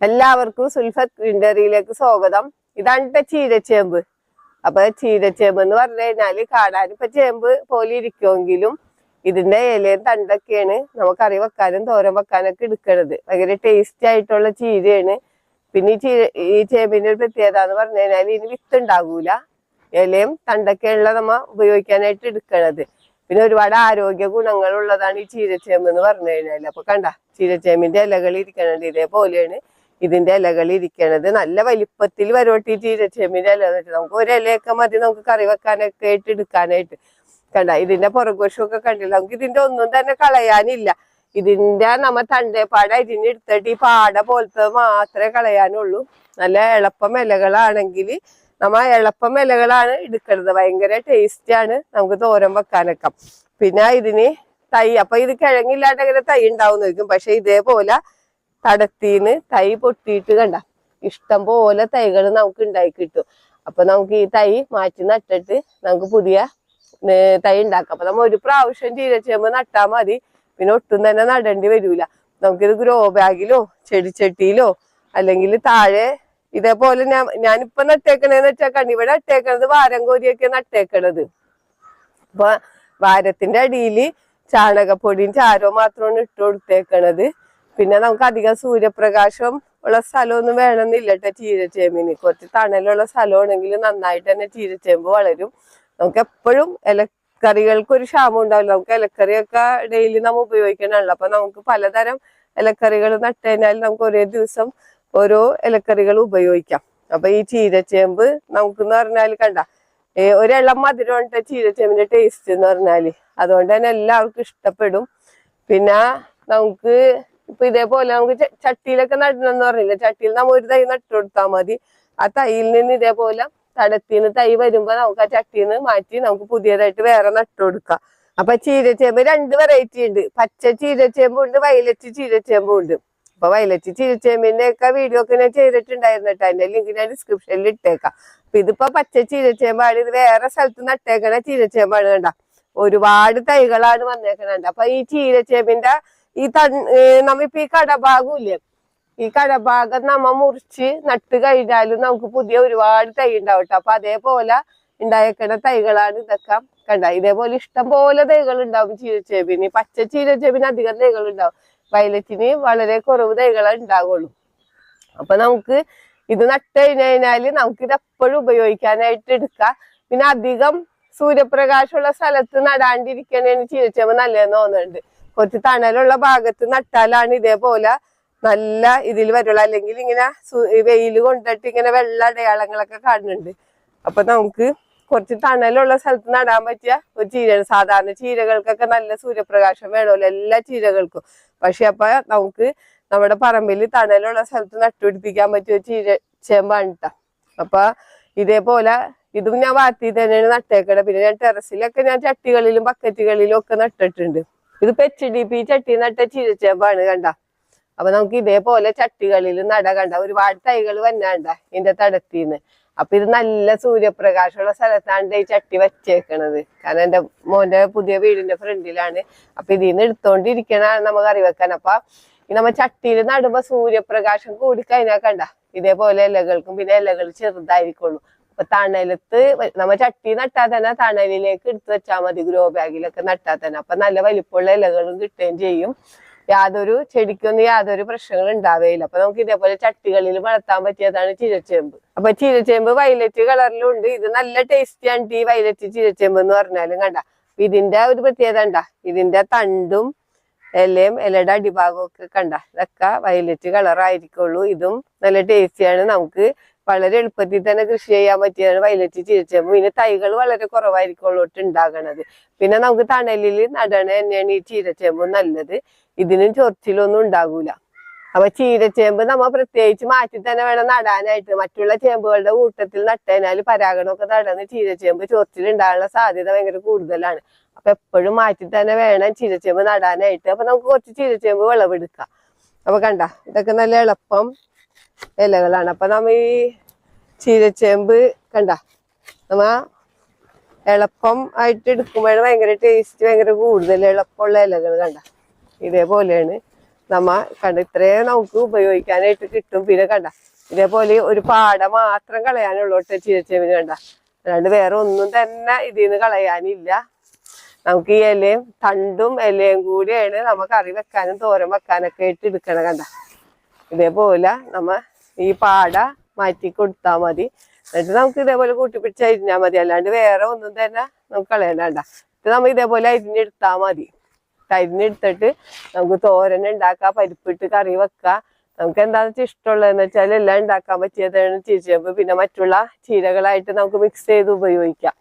എല്ലാവർക്കും സുൽഫത്ത് ഗ്രീൻഡറിയിലേക്ക് സ്വാഗതം. ഇതാണ് ഇപ്പൊ ചീരച്ചേമ്പ്. അപ്പൊ ചീരച്ചേമ്പ് എന്ന് പറഞ്ഞു കഴിഞ്ഞാൽ കാണാൻ ഇപ്പൊ ചേമ്പ് പോലെ ഇരിക്കുമെങ്കിലും ഇതിന്റെ ഇലയും തണ്ടൊക്കെയാണ് നമുക്ക് കറി വെക്കാനും തോരൻ വെക്കാനൊക്കെ എടുക്കണത്. ഭയങ്കര ടേസ്റ്റി ആയിട്ടുള്ള ചീരയാണ്. പിന്നെ ഈ ചീര ഈ ചേമ്പിന്റെ ഒരു പ്രത്യേകത എന്ന് പറഞ്ഞു കഴിഞ്ഞാൽ ഇനി വിത്ത് ഉണ്ടാകൂല ഇലയും തണ്ടൊക്കെയുള്ള നമ്മ ഉപയോഗിക്കാനായിട്ട് എടുക്കണത്. പിന്നെ ഒരുപാട് ആരോഗ്യ ഗുണങ്ങളുള്ളതാണ് ഈ ചീരച്ചേമ്പ് എന്ന് പറഞ്ഞു കഴിഞ്ഞാൽ അപ്പൊ കണ്ട ചീരച്ചേമ്പിന്റെ ഇലകൾ ഇരിക്കണത് ഇതേപോലെയാണ്. ഇതിന്റെ ഇലകൾ ഇരിക്കണത്. നല്ല വലിപ്പത്തിൽ വരോട്ടിട്ട് ചെമ്മിന്റെ ഇല എന്നിട്ട് നമുക്ക് ഒരു ഇലയൊക്കെ മതി നമുക്ക് കറി വെക്കാനൊക്കെ ആയിട്ട് എടുക്കാനായിട്ട്. കണ്ട ഇതിന്റെ പുറകുവശമൊക്കെ കണ്ടില്ല? നമുക്ക് ഇതിന്റെ ഒന്നും തന്നെ കളയാനില്ല. ഇതിന്റെ നമ്മ തണ്ടേപ്പാട ഇതിന് എടുത്തിട്ട് ഈ പാട പോലത്തെ മാത്രമേ കളയാനുള്ളൂ. നല്ല എളുപ്പം ഇലകളാണെങ്കിൽ നമ്മ എളുപ്പം ഇലകളാണ് എടുക്കുന്നത് ഭയങ്കര ടേസ്റ്റ് ആണ് നമുക്ക് തോരൻ വെക്കാനൊക്കെ. പിന്നെ ഇതിന് തൈ അപ്പൊ ഇത് കിഴങ്ങില്ലാണ്ട് ഇങ്ങനെ തൈ ഉണ്ടാവുന്നതായിരിക്കും പക്ഷെ ഇതേപോലെ തടത്തീന്ന് തൈ പൊട്ടിയിട്ട് കണ്ട. ഇഷ്ടം പോലെ തൈകൾ നമുക്ക് ഉണ്ടായി കിട്ടും. അപ്പൊ നമുക്ക് ഈ തൈ മാറ്റി നട്ടിട്ട് നമുക്ക് പുതിയ തൈ ഉണ്ടാക്കാം. അപ്പൊ നമ്മ ഒരു പ്രാവശ്യം ചീരച്ചേമ്പ് നട്ടാ മതി. പിന്നെ ഒട്ടും തന്നെ നടേണ്ടി വരൂല. നമുക്കിത് ഗ്രോ ബാഗിലോ ചെടിച്ചട്ടിയിലോ അല്ലെങ്കിൽ താഴെ ഇതേപോലെ ഞാൻ ഞാനിപ്പോ നട്ടേക്കണേന്ന് വെച്ചാൽ കണ്ണി ഇവിടെ നട്ടേക്കണത് വാരം കോരിയൊക്കെ നട്ടേക്കണത്. അപ്പൊ വാരത്തിന്റെ അടിയിൽ ചാണകപ്പൊടിയും ചാരവും മാത്രമാണ് ഇട്ട് കൊടുത്തേക്കണത്. പിന്നെ നമുക്ക് അധികം സൂര്യപ്രകാശം ഉള്ള സ്ഥലമൊന്നും വേണമെന്നില്ല കേട്ടോ ചീരച്ചേമ്പിന് കുറച്ച് തണലുള്ള സ്ഥലമാണെങ്കിൽ നന്നായിട്ട് തന്നെ ചീരച്ചേമ്പ് വളരും. നമുക്ക് എപ്പോഴും ഇലക്കറികൾക്ക് ഒരു ക്ഷാമം ഉണ്ടാവില്ല. നമുക്ക് ഇലക്കറിയൊക്കെ ഡെയിലി നമ്മൾ ഉപയോഗിക്കണമല്ലോ. അപ്പൊ നമുക്ക് പലതരം ഇലക്കറികൾ നട്ടുകഴിഞ്ഞാൽ നമുക്ക് ഒരേ ദിവസം ഓരോ ഇലക്കറികൾ ഉപയോഗിക്കാം. അപ്പൊ ഈ ചീരച്ചേമ്പ് നമുക്കെന്ന് പറഞ്ഞാൽ കണ്ട ഒരെള്ളം മധുരം ഉണ്ട് ചീരച്ചേമ്പിന്റെ ടേസ്റ്റ് എന്ന് പറഞ്ഞാൽ. അതുകൊണ്ട് തന്നെ എല്ലാവർക്കും ഇഷ്ടപ്പെടും. പിന്നെ നമുക്ക് ഇപ്പൊ ഇതേപോലെ നമുക്ക് ചട്ടിയിലൊക്കെ നടണമെന്ന് പറഞ്ഞില്ല? ചട്ടിയിൽ നമ്മൾ ഒരു തൈ നട്ടു കൊടുത്താൽ മതി. ആ തൈയിൽ നിന്ന് ഇതേപോലെ തടത്തിന് തൈ വരുമ്പോ നമുക്ക് ആ ചട്ടിയിൽ നിന്ന് മാറ്റി നമുക്ക് പുതിയതായിട്ട് വേറെ നട്ടു കൊടുക്കാം അപ്പൊ ചീരച്ചേമ്പ് രണ്ട് വെറൈറ്റി ഉണ്ട്. പച്ച ചീരച്ചേമ്പും ഉണ്ട് വയലറ്റ് ചീരച്ചേമ്പും ഉണ്ട്. അപ്പൊ വയലറ്റ് ചീരച്ചേമ്പിന്റെ ഒക്കെ വീഡിയോ ഒക്കെ ഞാൻ ചെയ്തിട്ടുണ്ടായിരുന്നു കേട്ടോ അതിന്റെ ലിങ്ക് ഞാൻ ഡിസ്ക്രിപ്ഷനിൽ ഇട്ടേക്കാം. അപ്പൊ ഇതിപ്പോ പച്ച ചീരച്ചേമ്പാണ്. ഇത് വേറെ സ്ഥലത്ത് നട്ടേക്കണ ചീരച്ചേമ്പാണ് കണ്ട. ഒരുപാട് തൈകളാണ് വന്നേക്കണുണ്ട് അപ്പൊ ഈ ചീരച്ചേമ്പിന്റെ ഈ നമ്മിപ്പോ ഈ കടഭാഗമില്ലേ ഈ കടഭാഗം നമ്മ മുറിച്ച് നട്ട് കഴിഞ്ഞാലും നമുക്ക് പുതിയ ഒരുപാട് തൈ ഉണ്ടാവും അപ്പൊ അതേപോലെ ഉണ്ടായേക്കണ തൈകളാണ് ഇതൊക്കെ. കണ്ട? ഇതേപോലെ ഇഷ്ടം പോലെ തൈകൾ ഉണ്ടാവും ചീരച്ചേബിന്. പച്ച ചീരച്ചേബിന് അധികം തൈകൾ ഉണ്ടാവും. വയലറ്റിന് വളരെ കുറവ് തൈകളെ ഉണ്ടാവുള്ളൂ. അപ്പൊ നമുക്ക് ഇത് നട്ട് കഴിഞ്ഞ് കഴിഞ്ഞാൽ നമുക്ക് ഇത് എപ്പോഴും ഉപയോഗിക്കാനായിട്ട് എടുക്കാം. പിന്നെ അധികം സൂര്യപ്രകാശമുള്ള സ്ഥലത്ത് നടാണ്ടിരിക്കണേന് ചീരച്ചേമ്പ് നല്ലതെന്ന് തോന്നുന്നുണ്ട് കുറച്ച് തണലുള്ള ഭാഗത്ത് നട്ടാലാണ് ഇതേപോലെ നല്ല ഇതിൽ വരുള്ളൂ. അല്ലെങ്കിൽ ഇങ്ങനെ വെയിൽ കൊണ്ടിട്ട് ഇങ്ങനെ വെള്ള അടയാളങ്ങളൊക്കെ കാണുന്നുണ്ട്. അപ്പൊ നമുക്ക് കുറച്ച് തണലുള്ള സ്ഥലത്ത് നടാൻ പറ്റിയ ഒരു ചീരയാണ്. സാധാരണ ചീരകൾക്കൊക്കെ നല്ല സൂര്യപ്രകാശം വേണമല്ലോ എല്ലാ ചീരകൾക്കും. പക്ഷെ അപ്പൊ നമുക്ക് നമ്മുടെ പറമ്പിൽ തണലുള്ള സ്ഥലത്ത് നട്ടുപിടിപ്പിക്കാൻ പറ്റിയ ഒരു ചീര ചേമ്പാണ് ട്ടോ. അപ്പൊ ഇതേപോലെ ഇതും ഞാൻ വാത്തി തന്നെയാണ് നട്ടേക്കണത്. പിന്നെ ഞാൻ ടെറസിലൊക്കെ ഞാൻ ചട്ടികളിലും ബക്കറ്റുകളിലും ഒക്കെ നട്ടിട്ടുണ്ട്. ഇതിപ്പോ എച്ച് ഡി പി ചട്ടി നട്ട ചീരച്ചേമ്പാണ് കണ്ട. അപ്പൊ നമുക്ക് ഇതേപോലെ ചട്ടികളിൽ നട കണ്ട. ഒരുപാട് തൈകൾ വന്നാണ്ട ഇതിന്റെ തടത്തിന്ന്. അപ്പൊ ഇത് നല്ല സൂര്യപ്രകാശമുള്ള സ്ഥലത്താണ് ഈ ചട്ടി വെച്ചേക്കണത്. കാരണം എന്റെ മോന്റെ പുതിയ വീടിന്റെ ഫ്രണ്ടിലാണ്. അപ്പൊ ഇതിന്ന് എടുത്തോണ്ടിരിക്കണാണ് നമുക്ക് അറിവെക്കാൻ അപ്പൊ നമ്മ ചട്ടിയിൽ നടുമ്പോ സൂര്യപ്രകാശം കൂടി കഴിഞ്ഞാൽ കണ്ട. ഇതേപോലെ ഇലകൾക്കും പിന്നെ ഇലകൾ ചെറുതായിരിക്കുള്ളൂ. അപ്പൊ തണലത്ത് നമ്മ ചട്ടി നട്ടാൽ തന്നെ തണലിലേക്ക് എടുത്തു വെച്ചാൽ മതി ഗ്രോ ബാഗിലൊക്കെ നട്ടാൽ തന്നെ. അപ്പൊ നല്ല വലിപ്പമുള്ള ഇലകളും കിട്ടുകയും ചെയ്യും. യാതൊരു ചെടിക്കൊന്നും യാതൊരു പ്രശ്നങ്ങളും ഉണ്ടാവുകയില്ല അപ്പൊ നമുക്ക് ഇതേപോലെ ചട്ടികളിൽ വളർത്താൻ പറ്റിയതാണ് ചിരച്ചേമ്പ്. അപ്പൊ ചിരച്ചേമ്പ് വയലറ്റ് കളറിലും ഉണ്ട്. ഇത് നല്ല ടേസ്റ്റിയാണ് ഈ വയലറ്റ് ചിരച്ചേമ്പ് എന്ന് പറഞ്ഞാലും കണ്ട. ഇതിന്റെ ഒരു പ്രത്യേകത ഉണ്ടാ ഇതിന്റെ തണ്ടും ഇലയും ഇലയുടെ അടിഭാഗവും ഒക്കെ കണ്ട. ഇതൊക്കെ വയലറ്റ് കളറായിരിക്കുള്ളൂ ഇതും നല്ല ടേസ്റ്റിയാണ് നമുക്ക് വളരെ എളുപ്പത്തിൽ തന്നെ കൃഷി ചെയ്യാൻ പറ്റിയതാണ് വയലറ്റ് ചീരച്ചേമ്പ് പിന്നെ തൈകൾ വളരെ കുറവായിരിക്കുള്ളൂ ഉണ്ടാകണത്. പിന്നെ നമുക്ക് തണലിൽ നടണ തന്നെയാണ് ഈ ചീരച്ചേമ്പ് നല്ലത്. ഇതിനും ചൊറിച്ചിലൊന്നും ഉണ്ടാകൂല. അപ്പൊ ചീരച്ചേമ്പ് നമ്മ പ്രത്യേകിച്ച് മാറ്റി തന്നെ വേണം നടാനായിട്ട്. മറ്റുള്ള ചേമ്പുകളുടെ കൂട്ടത്തിൽ നട്ടതിനാൽ പരാഗണമൊക്കെ നടന്ന് ചീരച്ചേമ്പ് ചൊറിച്ചിൽ ഉണ്ടാകാനുള്ള സാധ്യത ഭയങ്കര കൂടുതലാണ്. അപ്പൊ എപ്പോഴും മാറ്റി തന്നെ വേണം ചീരച്ചേമ്പ് നടാനായിട്ട്. അപ്പൊ നമുക്ക് കുറച്ച് ചീരച്ചേമ്പ് വിളവെടുക്കാം. അപ്പൊ കണ്ട ഇതൊക്കെ നല്ല എളുപ്പം ഇലകളാണ്. അപ്പൊ നമ്മ ഈ ചീരച്ചേമ്പ് കണ്ട? നമ്മ എളുപ്പം ആയിട്ട് എടുക്കുമ്പോഴാണ് ഭയങ്കര ടേസ്റ്റ് ഭയങ്കര കൂടുതൽ എളുപ്പമുള്ള ഇലകൾ കണ്ട? ഇതേപോലെയാണ് നമ്മ കണ്ട ഇത്രയും നമുക്ക് ഉപയോഗിക്കാനായിട്ട് കിട്ടും. പിന്നെ കണ്ട? ഇതേപോലെ ഒരു പാട മാത്രം കളയാനുള്ളൂ ചീരച്ചേമ്പിന് കണ്ട? അല്ലാണ്ട് വേറെ ഒന്നും തന്നെ ഇതിൽ നിന്ന് കളയാനില്ല. നമുക്ക് ഈ ഇലയും തണ്ടും ഇലയും കൂടിയാണ് നമ്മ കറി വെക്കാനും തോരൻ വെക്കാനൊക്കെ ആയിട്ട് എടുക്കണം കണ്ട? ഇതേപോലെ നമ്മ ഈ പാട മാറ്റി കൊടുത്താൽ മതി. എന്നിട്ട് നമുക്ക് ഇതേപോലെ കൂട്ടിപ്പിടിച്ച് അരിഞ്ഞാൽ മതി. അല്ലാണ്ട് വേറെ ഒന്നും തന്നെ നമുക്ക് കളയണ്ട. ഇത് നമ്മ ഇതേപോലെ അരിഞ്ഞെടുത്താൽ മതി. അരിഞ്ഞെടുത്തിട്ട് നമുക്ക് തോരൻ ഉണ്ടാക്കാം പരിപ്പിട്ട് കറി വെക്കാം. നമുക്ക് എന്താണെന്ന് വെച്ചാൽ ഇഷ്ടമുള്ളതെന്ന് വെച്ചാൽ എല്ലാം ഉണ്ടാക്കാൻ പറ്റിയതാണ് ചീരച്ചേമ്പ് പിന്നെ മറ്റുള്ള ചീരകളായിട്ട് നമുക്ക് മിക്സ് ചെയ്ത് ഉപയോഗിക്കാം.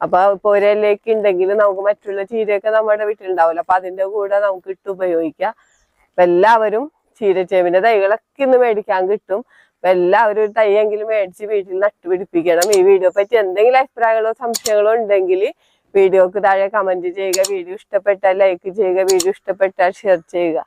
അപ്പൊ ഇപ്പൊ ഒരലേക്ക് ഉണ്ടെങ്കിൽ നമുക്ക് മറ്റുള്ള ചീരയൊക്കെ നമ്മുടെ വീട്ടിലുണ്ടാവില്ല അപ്പൊ അതിന്റെ കൂടെ നമുക്ക് ഇട്ട് ഉപയോഗിക്കാം. അപ്പൊ എല്ലാവരും ചീരച്ചേമ്പിന്റെ തൈകളൊക്കെ ഇന്ന് മേടിക്കാൻ കിട്ടും. അപ്പൊ എല്ലാവരും ഒരു തൈയെങ്കിലും മേടിച്ച് വീട്ടിൽ നട്ടുപിടിപ്പിക്കണം ഈ വീഡിയോ പറ്റി എന്തെങ്കിലും അഭിപ്രായങ്ങളോ സംശയങ്ങളോ ഉണ്ടെങ്കിൽ വീഡിയോക്ക് താഴെ കമന്റ് ചെയ്യുക. വീഡിയോ ഇഷ്ടപ്പെട്ടാൽ ലൈക്ക് ചെയ്യുക. വീഡിയോ ഇഷ്ടപ്പെട്ടാൽ ഷെയർ ചെയ്യുക.